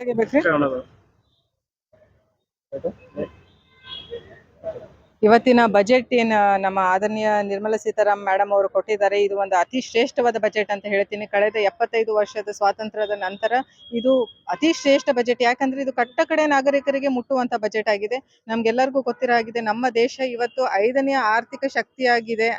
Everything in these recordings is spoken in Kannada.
ಹೇಗೆ ಬೇಕ್ರಿ ಇವತ್ತಿನ ಬಜೆಟ್ ಏನ್ ನಮ್ಮ ಆದರಣೀಯ ನಿರ್ಮಲಾ ಸೀತಾರಾಮ್ ಮೇಡಮ್ ಅವರು ಕೊಟ್ಟಿದ್ದಾರೆ ಇದು ಒಂದು ಅತಿ ಶ್ರೇಷ್ಠವಾದ ಬಜೆಟ್ ಅಂತ ಹೇಳ್ತೀನಿ. ಕಳೆದ ಎಪ್ಪತ್ತೈದು ವರ್ಷದ ಸ್ವಾತಂತ್ರ್ಯದ ನಂತರ ಇದು ಅತಿ ಶ್ರೇಷ್ಠ ಬಜೆಟ್ ಯಾಕಂದ್ರೆ ಇದು ಕಟ್ಟ ಕಡೆ ನಾಗರಿಕರಿಗೆ ಮುಟ್ಟುವಂತ ಬಜೆಟ್ ಆಗಿದೆ. ನಮ್ಗೆಲ್ಲರಿಗೂ ಗೊತ್ತಿರೋ ಆಗಿದೆ ನಮ್ಮ ದೇಶ ಇವತ್ತು ಐದನೇ ಆರ್ಥಿಕ ಶಕ್ತಿಯಾಗಿದೆ.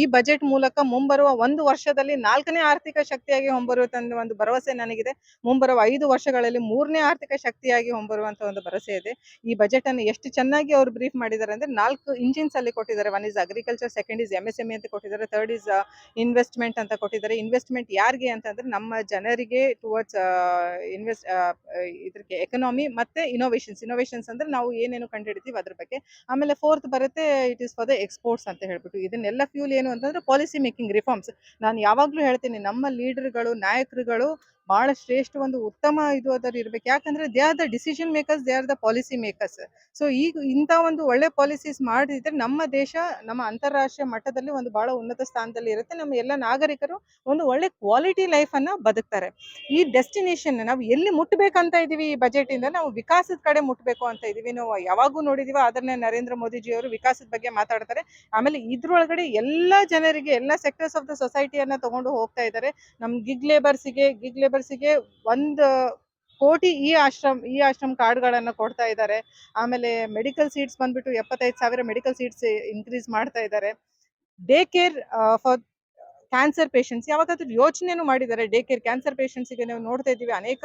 ಈ ಬಜೆಟ್ ಮೂಲಕ ಮುಂಬರುವ ಒಂದು ವರ್ಷದಲ್ಲಿ ನಾಲ್ಕನೇ ಆರ್ಥಿಕ ಶಕ್ತಿಯಾಗಿ ಹೊಂಬರುವಂತ ಒಂದು ಭರವಸೆ ನನಗಿದೆ. ಮುಂಬರುವ ಐದು ವರ್ಷಗಳಲ್ಲಿ ಮೂರನೇ ಆರ್ಥಿಕ ಶಕ್ತಿಯಾಗಿ ಹೊಂಬರುವಂತ ಒಂದು ಭರವಸೆ ಇದೆ. ಈ ಬಜೆಟ್ ಅನ್ನು ಎಷ್ಟು ಚೆನ್ನಾಗಿ ಅವರು ಬ್ರೀಫ್ ಮಾಡಿದ್ದಾರೆ ಅಂದ್ರೆ ನಾಲ್ಕು ಇಂಜಿನ್ಸ್ ಅಲ್ಲಿ ಕೊಟ್ಟಿದ್ದಾರೆ. One is agriculture second is M S M ಅಂತ ಕೊಟ್ಟಿದ್ದಾರೆ. ಥರ್ಡ್ ಇಸ್ ಇನ್ವೆಸ್ಟ್ಮೆಂಟ್ ಅಂತ ಕೊಟ್ಟಿದ್ದಾರೆ. ಇನ್ವೆಸ್ಟ್ಮೆಂಟ್ ಯಾರಿಗೆ ಅಂತಂದ್ರೆ ನಮ್ಮ ಜನರಿಗೆ ಟುವರ್ಡ್ಸ್ ಇನ್ವೆಸ್ಟ್ ಇದಕ್ಕೆ ಎಕನಾಮಿ ಮತ್ತೆ ಇನೋವೇಷನ್ಸ್ ಇನೋವೇಷನ್ಸ್ ಅಂದ್ರೆ ನಾವು ಏನೇನು ಕಂಡುಹಿಡಿತೀವಿ ಅದ್ರ ಬಗ್ಗೆ. ಆಮೇಲೆ ಫೋರ್ತ್ ಬರುತ್ತೆ it is for the exports ಅಂತ ಹೇಳ್ಬಿಟ್ಟು. ಇದನ್ನೆಲ್ಲ ಫ್ಯೂಲ್ ಏನು ಅಂತಂದ್ರೆ ಪಾಲಿಸಿ ಮೇಕಿಂಗ್ ರಿಫಾರ್ಮ್ಸ್ ನಾನು ಯಾವಾಗ್ಲೂ ಹೇಳ್ತೀನಿ ನಮ್ಮ ಲೀಡರ್ಗಳು ನಾಯಕರುಗಳು ಬಹಳ ಶ್ರೇಷ್ಠ ಒಂದು ಉತ್ತಮ ಇದು ಅದರ ಇರಬೇಕು. ಯಾಕಂದ್ರೆ they are the decision makers they are the policy makers so ಈಗ ಇಂಥ ಒಂದು ಒಳ್ಳೆ ಪಾಲಿಸೀಸ್ ಮಾಡಿದ್ರೆ ನಮ್ಮ ದೇಶ, ನಮ್ಮ ಅಂತಾರಾಷ್ಟ್ರೀಯ ಮಟ್ಟದಲ್ಲಿ ಒಂದು ಬಹಳ ಉನ್ನತ ಸ್ಥಾನದಲ್ಲಿ ಇರುತ್ತೆ. ನಮ್ಮ ಎಲ್ಲ ನಾಗರಿಕರು ಒಂದು ಒಳ್ಳೆ ಕ್ವಾಲಿಟಿ ಲೈಫ್ ಅನ್ನ ಬದುಕ್ತಾರೆ. ಈ ಡೆಸ್ಟಿನೇಷನ್ ನಾವು ಎಲ್ಲಿ ಮುಟ್ಬೇಕಂತ ಇದೀವಿ ಈ ಬಜೆಟ್ ಇಂದ? ನಾವು ವಿಕಾಸದ ಕಡೆ ಮುಟ್ಬೇಕು ಅಂತ ಇದೀವಿ. ನಾವು ಯಾವಾಗೂ ನೋಡಿದೀವಿ ಅದನ್ನೇ ನರೇಂದ್ರ ಮೋದಿಜಿ ಅವರು ವಿಕಾಸದ ಬಗ್ಗೆ ಮಾತಾಡ್ತಾರೆ. ಆಮೇಲೆ ಇದ್ರೊಳಗಡೆ ಎಲ್ಲ ಜನರಿಗೆ, ಎಲ್ಲ ಸೆಕ್ಟರ್ಸ್ ಆಫ್ ದ ಸೊಸೈಟಿಯನ್ನ ತಗೊಂಡು ಹೋಗ್ತಾ ಇದ್ದಾರೆ. ನಮ್ ಗಿಗ್ ಲೇಬರ್ಸಿಗೆ ಗಿಗ್ ಲೇಬರ್ಸಿಗೆ ಒಂದು ಕೋಟಿ ಈ ಆಶ್ರಮ್ ಈ ಆಶ್ರಮ್ ಕಾರ್ಡ್ಗಳನ್ನ ಕೊಡ್ತಾ ಇದ್ದಾರೆ. ಆಮೇಲೆ ಮೆಡಿಕಲ್ ಸೀಟ್ಸ್ ಬಂದ್ಬಿಟ್ಟು ಎಪ್ಪತ್ತೈದು ಸಾವಿರ ಮೆಡಿಕಲ್ ಸೀಟ್ಸ್ ಇನ್ಕ್ರೀಸ್ ಮಾಡ್ತಾ ಇದ್ದಾರೆ. Day care for cancer patients ಯಾವಾಗಾದ್ರೂ ಯೋಚನೆನೂ ಮಾಡಿದ್ದಾರೆ. ಡೇ ಕೇರ್ ಕ್ಯಾನ್ಸರ್ಗೆ ನಾವು ನೋಡ್ತಾ ಇದ್ದೀವಿ. ಅನೇಕ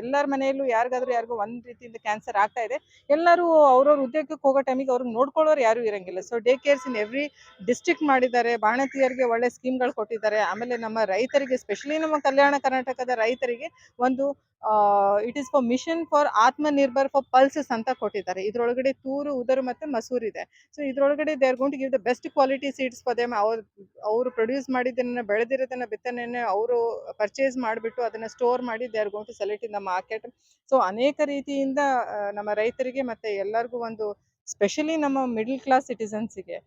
ಎಲ್ಲರ ಮನೆಯಲ್ಲೂ ಯಾರಿಗಾದ್ರೂ ಯಾರಿಗೂ ಒಂದ್ ರೀತಿಯಿಂದ ಕ್ಯಾನ್ಸರ್ ಆಗ್ತಾ ಇದೆ. ಎಲ್ಲರೂ ಅವ್ರವ್ರ ಉದ್ಯೋಗಕ್ಕೆ ಹೋಗೋ ಟೈಮಿಗೆ ಅವ್ರಿಗೆ ನೋಡ್ಕೊಳ್ಳೋರು ಯಾರು ಇರಂಗಿಲ್ಲ. So day cares in every district ಮಾಡಿದ್ದಾರೆ. ಬಾಣತಿಯರಿಗೆ ಒಳ್ಳೆ ಸ್ಕೀಮ್ಗಳು ಕೊಟ್ಟಿದ್ದಾರೆ. ಆಮೇಲೆ ನಮ್ಮ ರೈತರಿಗೆ ಸ್ಪೆಷಲಿ ನಮ್ಮ ಕಲ್ಯಾಣ ಕರ್ನಾಟಕದ ರೈತರಿಗೆ ಒಂದು it is for mission for Atmanirbhar for pulses ಅಂತ ಕೊಟ್ಟಿದ್ದಾರೆ. ಇದರೊಳಗಡೆ ತೂರು, ಉದರು ಮತ್ತೆ ಮಸೂರ್ ಇದೆ. ಸೊ ಇದರೊಳಗಡೆ they are going to give the best quality seeds them ಅವ್ರು, ಅವರು ಪ್ರೊಡ್ಯೂಸ್ ಮಾಡಿದ್ದನ್ನ, ಬೆಳೆದಿರೋದನ್ನ, ಬಿತ್ತನೆಯನ್ನ ಅವರು ಪರ್ಚೇಸ್ ಮಾಡಿಬಿಟ್ಟು ಅದನ್ನ ಸ್ಟೋರ್ ಮಾಡಿ they are going to select in the market so ಅನೇಕ ರೀತಿಯಿಂದ ನಮ್ಮ ರೈತರಿಗೆ ಮತ್ತೆ ಎಲ್ಲರಿಗೂ ಒಂದು ಸ್ಪೆಷಲಿ ನಮ್ಮ ಮಿಡಲ್ ಕ್ಲಾಸ್ ಸಿಟಿಸನ್ಸ್ಗೆ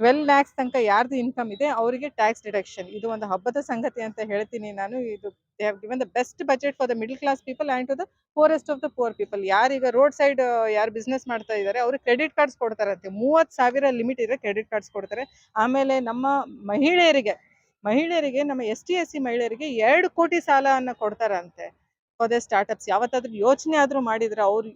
ಟ್ವೆಲ್ ಲ್ಯಾಕ್ಸ್ ತನಕ ಯಾರ್ದು ಇನ್ಕಮ್ ಇದೆ, ಅವರಿಗೆ ಟ್ಯಾಕ್ಸ್ ಡಿಡಕ್ಷನ್ ಇದು ಒಂದು ಹಬ್ಬದ ಸಂಗತಿ ಅಂತ ಹೇಳ್ತೀನಿ ನಾನು. ಇದು they have given the best budget for the middle class people and to the poorest of the poor people ಯಾರೀಗ ರೋಡ್ ಸೈಡ್ ಯಾರು ಬಿಸ್ನೆಸ್ ಮಾಡ್ತಾ ಇದ್ದಾರೆ ಅವ್ರಿಗೆ ಕ್ರೆಡಿಟ್ ಕಾರ್ಡ್ಸ್ ಕೊಡ್ತಾರಂತೆ. ಮೂವತ್ತು ಸಾವಿರ ಲಿಮಿಟ್ ಇದೆ ಕ್ರೆಡಿಟ್ ಕಾರ್ಡ್ಸ್ ಕೊಡ್ತಾರೆ. ಆಮೇಲೆ ನಮ್ಮ ಮಹಿಳೆಯರಿಗೆ ಮಹಿಳೆಯರಿಗೆ, ನಮ್ಮ ಎಸ್ ಟಿ ಎಸ್ ಸಿ ಮಹಿಳೆಯರಿಗೆ ಎರಡು ಕೋಟಿ ಸಾಲವನ್ನು ಕೊಡ್ತಾರಂತೆ. ಫಾರ್ ದ ಸ್ಟಾರ್ಟ್ಅಪ್ಸ್ ಯಾವತ್ತಾದ್ರೂ ಯೋಚನೆ ಆದ್ರೂ ಮಾಡಿದ್ರೆ ಅವ್ರು